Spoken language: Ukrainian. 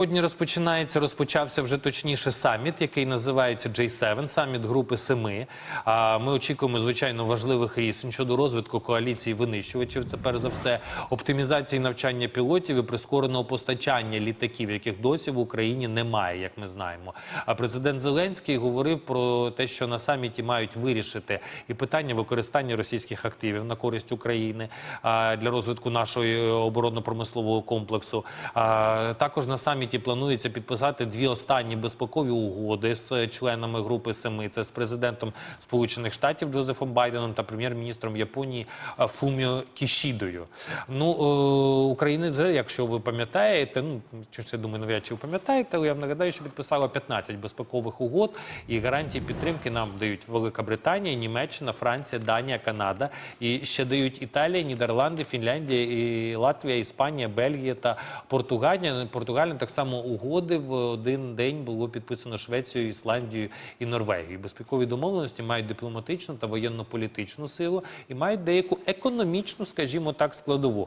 Сьогодні розпочинається, розпочався вже точніше саміт, який називається J7, саміт групи семи. Ми очікуємо звичайно важливих рішень щодо розвитку коаліції винищувачів. Це перш за все оптимізації навчання пілотів і прискореного постачання літаків, яких досі в Україні немає, як ми знаємо. А президент Зеленський говорив про те, що на саміті мають вирішити і питання використання російських активів на користь України для розвитку нашої оборонно-промислового комплексу. Також на саміті планується підписати дві останні безпекові угоди з членами групи семи. Це з президентом Сполучених Штатів Джозефом Байденом та прем'єр-міністром Японії Фуміо Кішідою. Ну е, Україна вже, якщо ви пам'ятаєте, ну я думаю, навряд чи ви пам'ятаєте, але я нагадаю, що підписала 15 безпекових угод і гарантії підтримки нам дають Велика Британія, Німеччина, Франція, Данія, Канада. І ще дають Італія, Нідерланди, Фінляндія, і Латвія, Іспанія, Бельгія та Португалія. Португалія так само угоди в один день було підписано Швецією, Ісландією і Норвегією. Безпекові домовленості мають дипломатичну та воєнно-політичну силу і мають деяку економічну, скажімо так, складову.